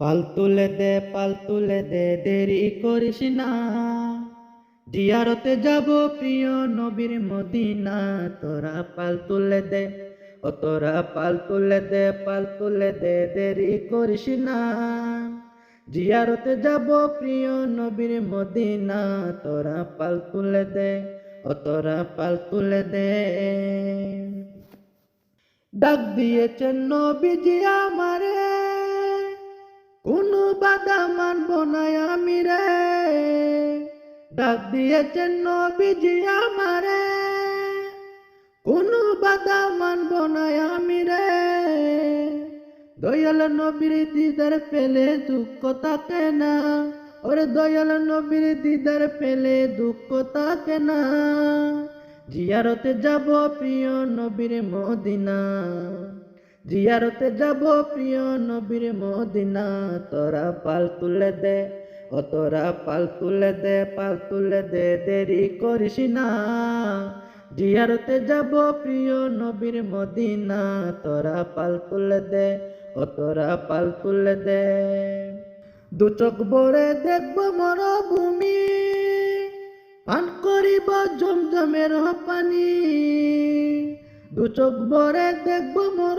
পাল তুলে দে, পাল তুলে দে, দেরি করিস না। জিয়ারতে যাব প্রিয় নবীর মদিনা, তোরা পাল তুলে দে, ও তোরা পাল তুলে দে, পাল তুলে দে, দেরি করিস না। জিয়ারতে যাব প্রিয় নবীর মদিনা, তোরা পাল তুলে দে, ও তোরা পাল তুলে দে। ডাক দিয়েছেন নবীজি আমারে বাধা মানব না আমি রে। ডাক দিয়েছেন নবীজি আমারে। কোনো বাধা মানব না আমি রে। দয়াল নবীর দিদার পেলে দুঃখ থাকে না। ওরে দয়াল নবীর দিদার পেলে দুঃখ থাকে না। জিয়ারতে যাব প্রিয় নবীর মদিনা। জিয়ারতে যাব প্রিয় নবীর মদিনা। তোরা পাল তুলে দে, ও তোরা পাল তুলে দে, পাল তুলে দে, দেরি করিস না। জিয়ারতে যাব প্রিয় নবীর মদিনা। তোরা পাল তুলে দে, ও তোরা পাল তুলে দে। দু চোখ ভরে দেখব মরভূমি। পান করিব জমজমের পানি। দু চোখ ভরে দেখব মরুভূমি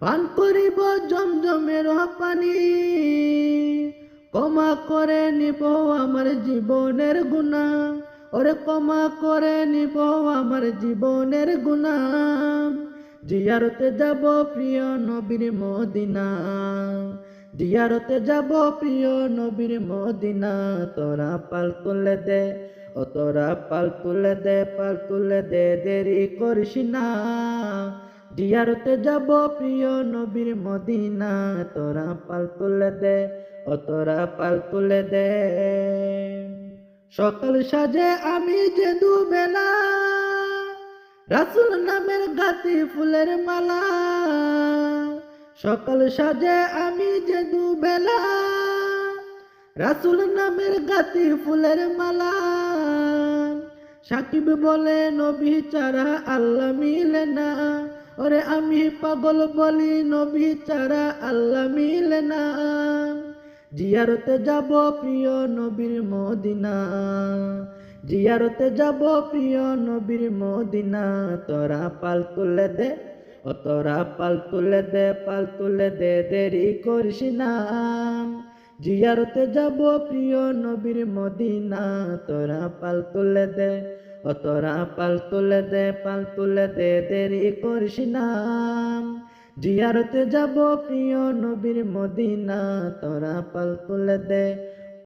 পান করিব জমজমের পানি ক্ষমা করে নিব আমার জীবনের গুণা। ওরে ক্ষমা করে নিব আমার জীবনের গুণা। জিয়ারতে যাব প্রিয় নবীর মদিনা। জিয়ারতে যাব প্রিয় নবীর মদিনা। তোরা পাল তুলে দে, ও তোরা পাল তুলে দে, পাল তুলে দে, দেরি করিস না। জিয়ারতে যাব প্রিয় নবীর মদিনা, তোরা পাল তুলে দে, ও তোরা পাল তুলে দে। সকাল সাজে আমি যে দুবেলা, রাসুল নামের গাতি ফুলের মালা। সকাল সাজে আমি যে দুবেলা, রাসুল নামের গাতি ফুলের মালা। সাকিব বলে, নবী চারা আল্লাহ মিলে না। ওরে আমি পাগল বলি, নবী চারা আল্লাহ মিলে না। জিয়ারতে যাব প্রিয় নবীর মদিনা। জিয়ারতে যাব প্রিয় নবীর মদিনা। তোরা পাল তুলে দে, ও তোরা পাল তুলে দে, পাল তুলে দে, দেরি করিস না। জিয়ারতে যাব প্রিয় নবীর মদিনা। তোরা পাল তুলে দে ও তোরা পাল তুলে দে, পাল তুলে দে, দেরি করিস নাম জিয়ারতে যাব প্রিয় নবীর মদিনা, তোরা পাল তুলে দে